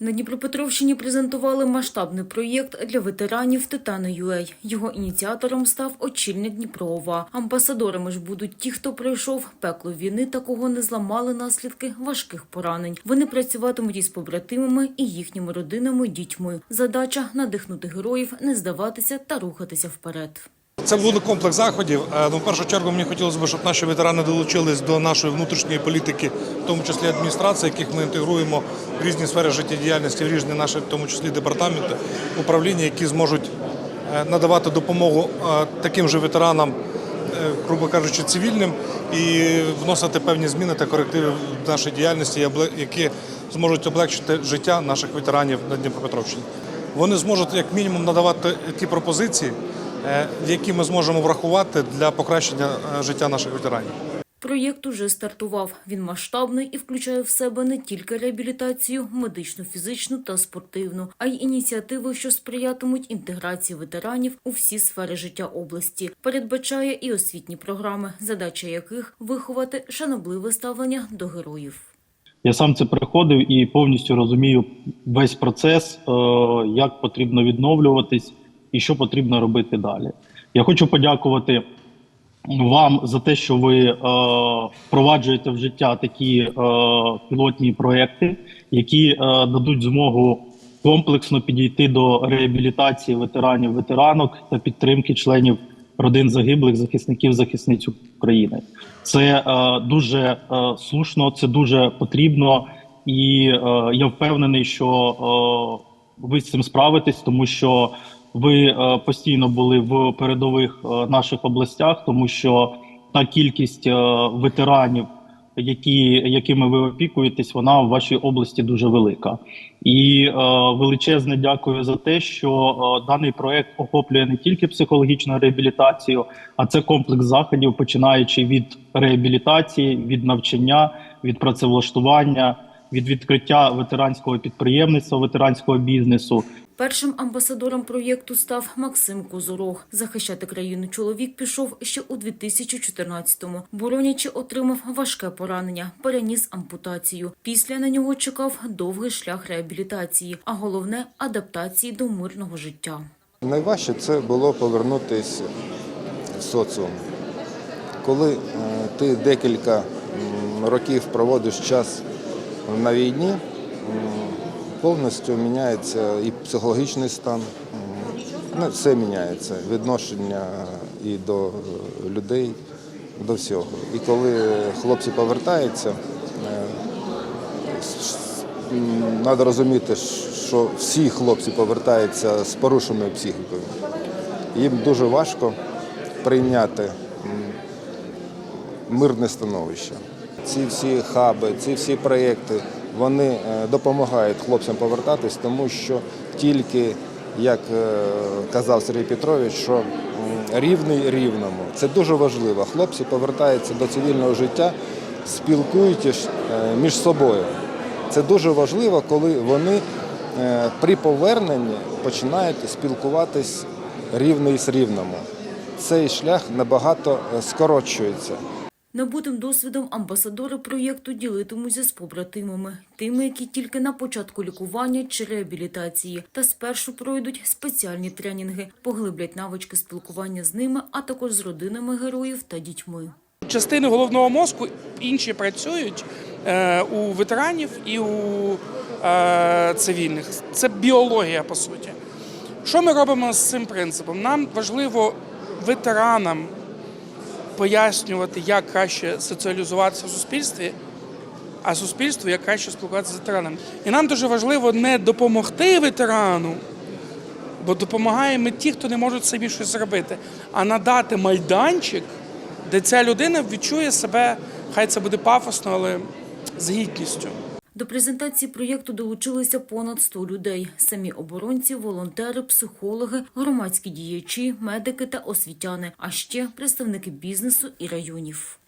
На Дніпропетровщині презентували масштабний проєкт для ветеранів Титани.UA. Його ініціатором став очільник Дніпрова. Амбасадорами ж будуть ті, хто пройшов пекло війни та кого не зламали наслідки важких поранень. Вони працюватимуть із побратимами і їхніми родинами, дітьми. Задача надихнути героїв, не здаватися та рухатися вперед. Це буде комплекс заходів. Е, Ну, в першу чергу мені хотілося б, щоб наші ветерани долучились до нашої внутрішньої політики, в тому числі адміністрації, яких ми інтегруємо в різні сфери життєдіяльності, в різні наші, в тому числі департаменти, управління, які зможуть е, надавати допомогу е, таким же ветеранам, грубо кажучи, цивільним, і вносити певні зміни та корективи в нашій діяльності, які зможуть облегшити життя наших ветеранів на Дніпропетровщині. Вони зможуть як мінімум надавати ті пропозиції, які ми зможемо врахувати для покращення е, життя наших ветеранів. Проєкт уже стартував. Він масштабний і включає в себе не тільки реабілітацію, медичну, фізичну та спортивну, а й ініціативи, що сприятимуть інтеграції ветеранів у всі сфери життя області. Передбачає і освітні програми, задача яких виховати шанобливе ставлення до героїв. Я сам це приходив і повністю розумію весь процес, е, як потрібно відновлюватись і що потрібно робити далі. Я хочу подякувати вам за те, що ви е, впроваджуєте в життя такі е, пілотні проекти, які е, дадуть змогу комплексно підійти до реабілітації ветеранів, ветеранок та підтримки членів родин загиблих захисників захисниць України. Це е, дуже е, слушно, це дуже потрібно, і е, я впевнений, що е, ви з цим справитесь, тому що ви е, постійно були в передових е, наших областях, тому що та кількість е, ветеранів, які, якими ви опікуєтесь, вона в вашій області дуже велика. І величезне дякую за те, що даний проект охоплює не тільки психологічну реабілітацію, а це комплекс заходів, починаючи від реабілітації, від навчання, від працевлаштування, від відкриття ветеранського підприємництва, ветеранського бізнесу. Першим амбасадором проєкту став Максим Козурог. Захищати країну чоловік пішов ще у 2014-му. Боронячи, отримав важке поранення, переніс ампутацію. Після на нього чекав довгий шлях реабілітації, а головне адаптації до мирного життя. Найважче це було повернутися в соціум. Коли е, ти декілька років проводиш час на війні, повністю міняється і психологічний стан, ну, все міняється, відношення і до е, людей, до всього. І коли хлопці повертаються, треба розуміти, що всі хлопці повертаються з порушеною психікою. Їм дуже важко прийняти мирне становище. Ці всі хаби, ці всі проєкти, вони е, допомагають хлопцям повертатись, тому що тільки, як е, казав Сергій Петрович, що рівний рівному. Це дуже важливо. Хлопці повертаються до цивільного життя, спілкуючись е, між собою. Це дуже важливо, коли вони при поверненні починають спілкуватись рівний з рівному. Цей шлях набагато скорочується. Набутим досвідом амбасадори проєкту ділитимуться з побратимами, тими, які тільки на початку лікування чи реабілітації, та спершу пройдуть спеціальні тренінги, поглиблять навички спілкування з ними, а також з родинами героїв та дітьми. Частини головного мозку інші працюють е, у ветеранів і у е, цивільних. Це біологія, по суті. Що ми робимо з цим принципом? Нам важливо ветеранам пояснювати, як краще соціалізуватися в суспільстві, а суспільству як краще спілкуватися з ветеранами. І нам дуже важливо не допомогти ветерану, бо допомагаємо ті, хто не можуть самі щось зробити, а надати майданчик, де ця людина відчує себе, хай це буде пафосно, але з гідністю. До презентації проєкту долучилися понад 100 людей. Самі оборонці, волонтери, психологи, громадські діячі, медики та освітяни, а ще представники бізнесу і районів.